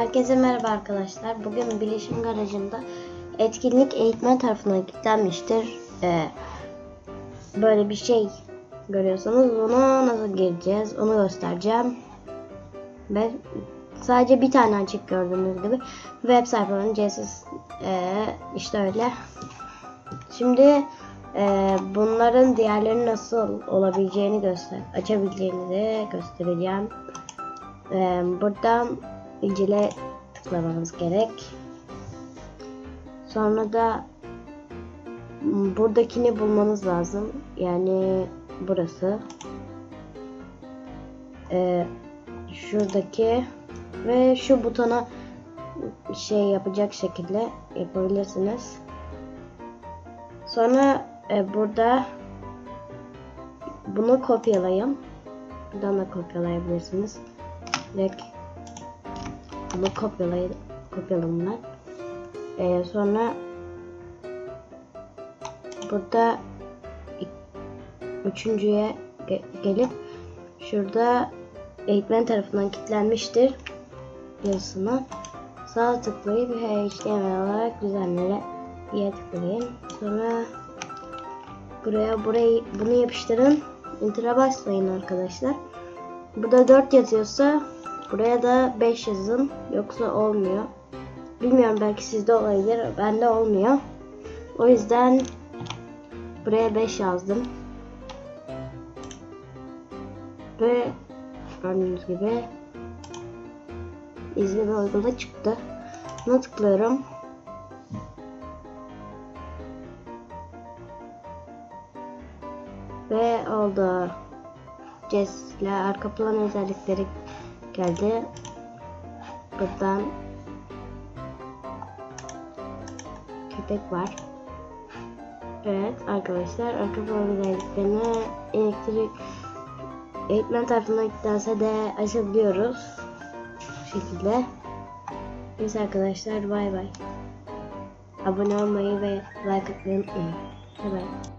Herkese merhaba arkadaşlar. Bugün Bilişim Garajı'nda etkinlik eğitmen tarafından kilitlenmiştir. Ee, böyle bir şey görüyorsanız ona nasıl gireceğiz onu göstereceğim. Ve sadece bir tane açık gördüğünüz gibi web sayfanın CSS ee, işte öyle. Şimdi ee, bunların diğerleri nasıl olabileceğini göster açabileceğini de göstereceğim. Ee, buradan incele tıklamamız gerek. Sonra da buradakini bulmanız lazım. Yani burası. Ee, şuradaki ve şu butona şey yapacak şekilde yapabilirsiniz. Sonra e, burada bunu kopyalayın. Buradan da kopyalayabilirsiniz. Direkt bunu kopyalayın. Kopyaladım ben. E, sonra burada üçüncüye ge- gelip şurada eğitmen tarafından kilitlenmiştir yazısına sağ tıklayıp HTML olarak düzenlere diye tıklayın. Sonra buraya burayı bunu yapıştırın. Enter'a basmayın arkadaşlar. Burada 4 yazıyorsa buraya da 5 yazın. Yoksa olmuyor. Bilmiyorum belki sizde olabilir. Bende olmuyor. O yüzden buraya 5 yazdım. Ve gördüğünüz gibi izle ve uygula çıktı. Buna tıklıyorum. Ve oldu. Jess ile arka plan özellikleri geldi. Buradan köpek var. Evet arkadaşlar arka özelliklerini elektrik eğitmen tarafından kilitlense de açabiliyoruz. Bu şekilde. Neyse arkadaşlar bay bay. Abone olmayı ve like atmayı unutmayın. Bay bay.